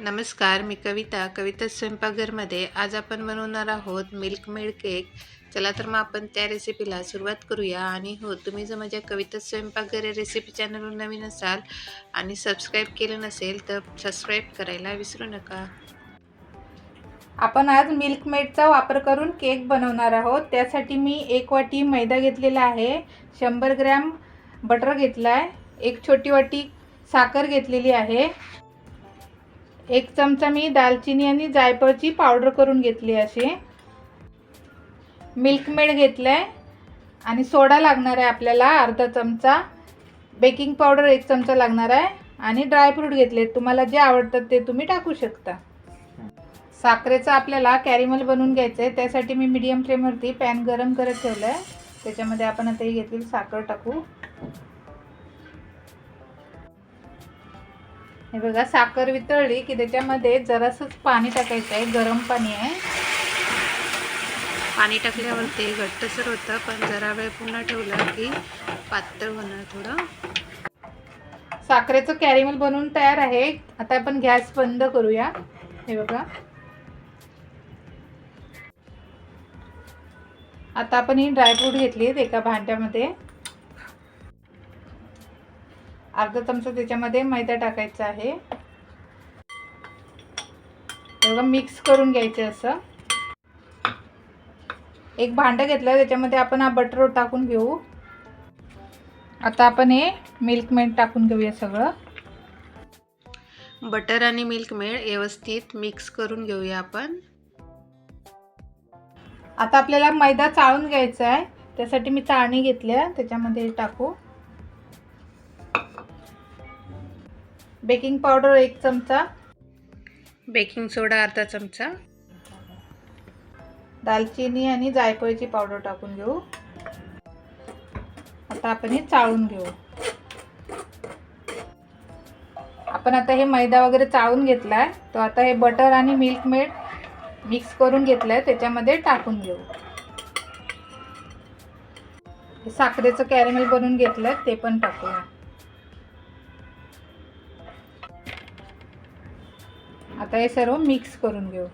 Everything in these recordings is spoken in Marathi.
नमस्कार मी कविता. कविता स्वयंपाकघरमध्ये आज आपण बनवणार आहोत मिल्क मेड केक चला तर मग आपण त्या रेसिपीला सुरुवात करूया. आणि हो तुम्ही जर माझ्या कविता स्वयंपाकघर या रेसिपी चॅनलवर नवीन असाल आणि सबस्क्राईब केलं नसेल तर सबस्क्राईब करायला विसरू नका. आपण आज मिल्क मेडचा वापर करून केक बनवणार आहोत. त्यासाठी मी एक वाटी मैदा घेतलेला आहे. शंभर ग्रॅम बटर घेतला आहे एक छोटी वाटी साखर घेतलेली आहे. एक चमचा मी दालचिनी आणि जायफळची पावडर करून घेतली अशी. मिल्कमेड घेतलं आहे आणि सोडा लागणार आहे आपल्याला अर्धा चमचा. बेकिंग पावडर एक चमचा लागणार आहे. आणि ड्रायफ्रूट घेतले तुम्हाला जे आवडतात ते तुम्ही टाकू शकता. साखरेचं आपल्याला कॅरिमल बनवून घ्यायचं आहे त्यासाठी मी मीडियम फ्लेमवरती पॅन गरम करत ठेवलं आहे त्याच्यामध्ये आपण आता ही घेतलेली साखर टाकू. हे बघा साखर वितळली की त्याच्यामध्ये जरासंच पाणी टाकायचं आहे गरम पाणी आहे. पाणी टाकल्यावर ते घट्टसर होतं पण जरा वेळ पुन्हा ठेवलं की पातळ होणार थोडं. साखरेचं कॅरिमल बनवून तयार आहे. आता आपण गॅस बंद करूया. हे बघा. आता आपण ही ड्रायफ्रूट घेतली एका भांड्यामध्ये. अर्धा चमचा त्याच्यामध्ये मैदा टाकायचा आहे. बघा मिक्स करून घ्यायचं असं. एक भांडं घेतलं त्याच्यामध्ये आपण हा बटर टाकून घेऊ. आता आपण हे मिल्क मेड टाकून घेऊया सगळं. बटर आणि मिल्क मेड व्यवस्थित मिक्स करून घेऊया आपण. आता आपल्याला मैदा चाळून घ्यायचा आहे. त्यासाठी मी चाळणी घेतल्या त्याच्यामध्ये टाकू. बेकिंग पावडर एक चमचा. बेकिंग सोडा अर्धा चमचा. दालचिनी आणि जायफळची पावडर टाकून घेऊ. आता आपण हे चाळून घेऊ. आपण आता हे मैदा वगैरे चाळून घेतला आहे तो आता हे बटर आणि मिल्क मेड मिक्स करून घेतलं आहे त्याच्यामध्ये टाकून घेऊ. साखरेचं कॅरेमेल बनवून घेतलं आहे ते पण टाकूया. आता हे सर्व मिक्स करून घेऊ.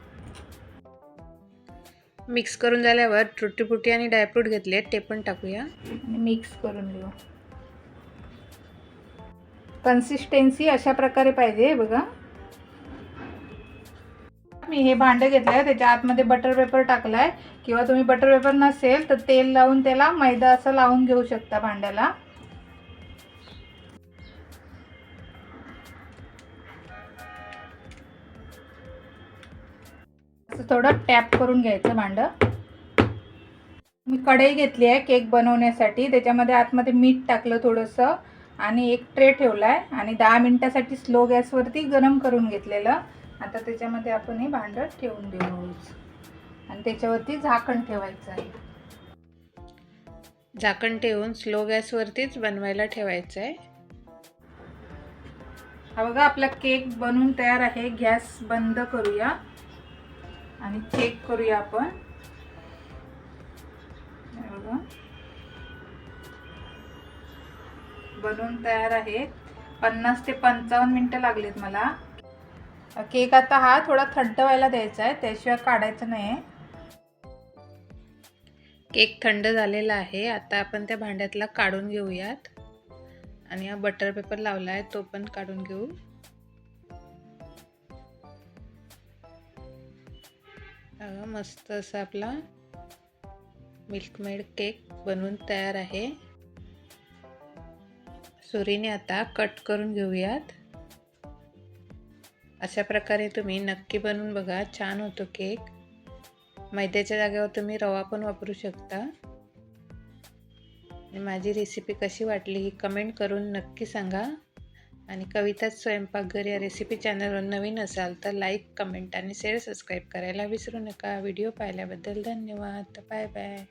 मिक्स करून झाल्यावर ट्रुटी फ्रुटी आणि ड्रायफ्रूट घेतले ते पण टाकूया. आणि मिक्स करून घेऊ. कन्सिस्टन्सी अशा प्रकारे पाहिजे बघा. मी हे भांडं घेतलं आहे त्याच्या आतमध्ये बटर पेपर टाकला आहे किंवा तुम्ही बटर पेपर नसेल तर तेल लावून त्याला मैदा असं लावून घेऊ शकता भांड्याला. असं थोडं टॅप करून घ्यायचं भांडं. मी कढई घेतली आहे केक बनवण्यासाठी. त्याच्यामध्ये आतमध्ये मीठ टाकलं थोडंसं आणि एक ट्रे ठेवला आहे आणि दहा मिनटासाठी स्लो गॅसवरती गरम करून घेतलेलं. आता त्याच्यामध्ये आपण हे भांडं ठेवून देऊ आणि त्याच्यावरती झाकण ठेवायचं आहे. झाकण ठेवून स्लो गॅसवरतीच बनवायला ठेवायचं आहे. हा बघा आपला केक बनवून तयार आहे. गॅस बंद करूया. आणि चेक करूया आपण. हे बघा. बनवून तयार आहे पन्नास ते पंचावन्न मिनटं लागलीत मला. केक आता हा थोडा थंड व्हायला द्यायचा आहे त्याशिवाय काढायचं नाही आहे. केक थंड झालेला आहे. आता आपण त्या भांड्यातला काढून घेऊयात. आणि हा बटर पेपर लावला आहे तो पण काढून घेऊ. बघा मस्त असा आपला मिल्कमेड केक बनवून तयार आहे. सुरीने आता कट करून घेऊयात. अशा प्रकारे तुम्ही नक्की बनवून बघा छान होतो केक मैद्याच्या जागेवर तुम्ही रवा पण वापरू शकता. माझी रेसिपी कशी वाटली ही कमेंट करून नक्की सांगा. आणि कविताच स्वयंपाकघर या रेसिपी चॅनलवर नवीन असाल तर लाईक कमेंट आणि शेअर सबस्क्राईब करायला विसरू नका. व्हिडिओ पाहिल्याबद्दल धन्यवाद. Bye bye